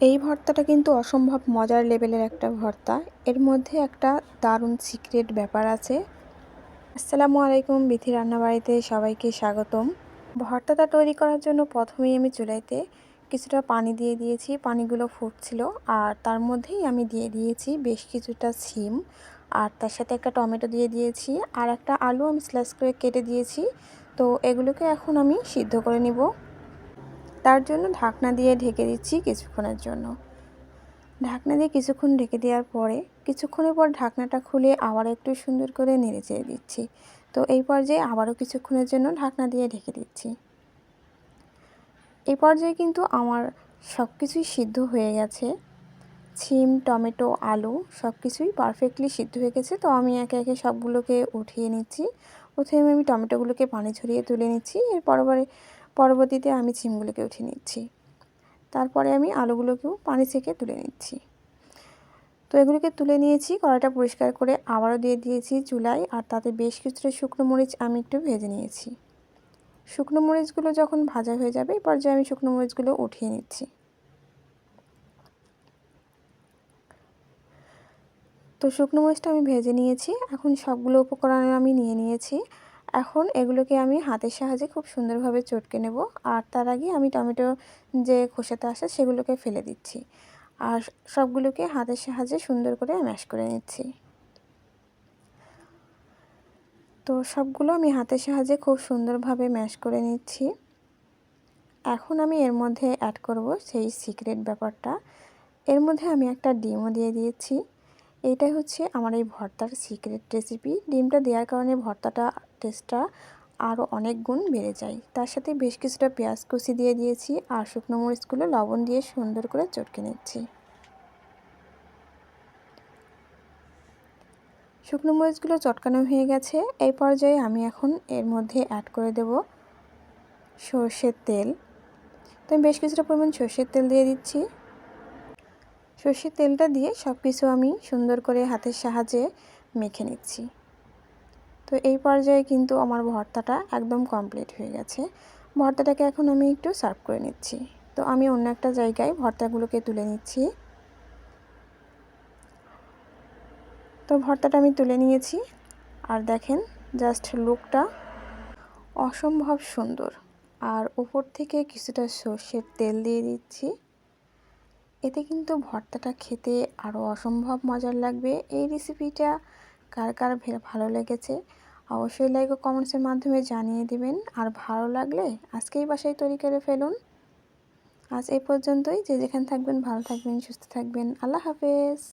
এই ভর্তাটা কিন্তু অসম্ভব মজার লেভেলের একটা ভর্তা। এর মধ্যে একটা দারুণ সিক্রেট ব্যাপার আছে। আসসালামু আলাইকুম, বিথি রান্নাবাড়িতে সবাইকে স্বাগতম। ভর্তাটা তৈরি করার জন্য প্রথমেই আমি চুলাইতে কিছুটা পানি দিয়ে দিয়েছি। পানিগুলো ফুটছিল আর তার মধ্যেই আমি দিয়ে দিয়েছি বেশ কিছুটা সিম আর তার সাথে একটা টমেটো দিয়ে দিয়েছি। আর একটা আলু আমি স্লাইস করে কেটে দিয়েছি। তো এগুলোকে এখন আমি সিদ্ধ করে নিব। তার জন্য ঢাকনা দিয়ে ঢেকে দিচ্ছি কিছুক্ষণের জন্য। ঢাকনা দিয়ে কিছুক্ষণ ঢেকে দেওয়ার পরে কিছুক্ষণের পর ঢাকনাটা খুলে আবার একটু সুন্দর করে নেড়ে চেড়ে দিচ্ছি। তো এই পর্যায়ে আবারও কিছুক্ষণের জন্য ঢাকনা দিয়ে ঢেকে দিচ্ছি। এই পর্যায়ে কিন্তু আমার সব কিছুই সিদ্ধ হয়ে গেছে। ছিম, টমেটো, আলু সব কিছুই পারফেক্টলি সিদ্ধ হয়ে গেছে। তো আমি একে একে সবগুলোকে উঠিয়ে নিচ্ছি। উঠিয়ে আমি টমেটোগুলোকে পানি ছড়িয়ে তুলে নিচ্ছি। এর পরপরে পরবর্তীতে আমি ছিমগুলোকে উঠিয়ে নিচ্ছি। তারপরে আমি আলুগুলোকেও পানি থেকে তুলে নিচ্ছি। তো এগুলোকে তুলে নিয়েছি, কড়াইটা পরিষ্কার করে আবারও দিয়ে দিয়েছি চুলায় আর তাতে বেশ কিছুটা শুকনো মরিচ আমি একটু ভেজে নিয়েছি। শুকনো মরিচগুলো যখন ভাজা হয়ে যাবে এই পর্যায়ে আমি শুকনো মরিচগুলো উঠিয়ে নিচ্ছি। তো শুকনো মরিচটা আমি ভেজে নিয়েছি, এখন সবগুলো উপকরণ আমি নিয়ে নিয়েছি। এখন এগুলোকে আমি হাতের সাহায্যে খুব সুন্দরভাবে চটকে নেব। আর তার আগে আমি টমেটো যে খোসাতে আসে সেগুলোকে ফেলে দিচ্ছি। আর সবগুলোকে হাতের সাহায্যে সুন্দর করে ম্যাশ করে নিচ্ছি। তো সবগুলো আমি হাতের সাহায্যে খুব সুন্দরভাবে ম্যাশ করে নিচ্ছি। এখন আমি এর মধ্যে অ্যাড করব সেই সিক্রেট ব্যাপারটা। এর মধ্যে আমি একটা ডিমও দিয়ে দিয়েছি। এইটাই হচ্ছে আমার এই ভর্তার সিক্রেট রেসিপি ডিমটা দেওয়ার কারণে ভর্তাটা টেস্টটা আরও অনেক গুণ বেড়ে যায়। তার সাথে বেশ কিছুটা পেঁয়াজ কুচি দিয়ে দিয়েছি আর শুকনো মরিচগুলো লবণ দিয়ে সুন্দর করে চটকে নিচ্ছি। শুকনো মরিচগুলো চটকানো হয়ে গেছে। এই পর্যায়ে আমি এখন এর মধ্যে অ্যাড করে দেব সর্ষের তেল। তো আমি বেশ কিছুটা পরিমাণ সর্ষের তেল দিয়ে দিচ্ছি। সর্ষের তেলটা দিয়ে সব কিছু আমি সুন্দর করে হাতের সাহায্যে মেখে নিচ্ছি। তো এই পর্যায়ে কিন্তু আমার ভর্তাটা একদম কমপ্লিট হয়ে গেছে। ভর্তাটাকে এখন আমি একটু সার্ভ করে নিচ্ছি। তো আমি অন্য একটা জায়গায় ভর্তাগুলোকে তুলে নিচ্ছি। তো ভর্তাটা আমি তুলে নিয়েছি। আর দেখেন জাস্ট লুকটা অসম্ভব সুন্দর। আর উপর থেকে কিছুটা সর্ষের তেল দিয়ে দিচ্ছি। এতে কিন্তু ভর্তাটা খেতে আরও অসম্ভব মজার লাগবে। এই রেসিপিটা কার কার ভালো লেগেছে? অবশ্যই লাইক ও কমেন্টসের মাধ্যমে জানিয়ে দিবেন। আর ভালো লাগলে আজকেই বাসায় তৈরি করে ফেলুন। আজ এই পর্যন্তই। যে যেখানে থাকবেন, ভালো থাকবেন, সুস্থ থাকবেন। আল্লাহ হাফেজ।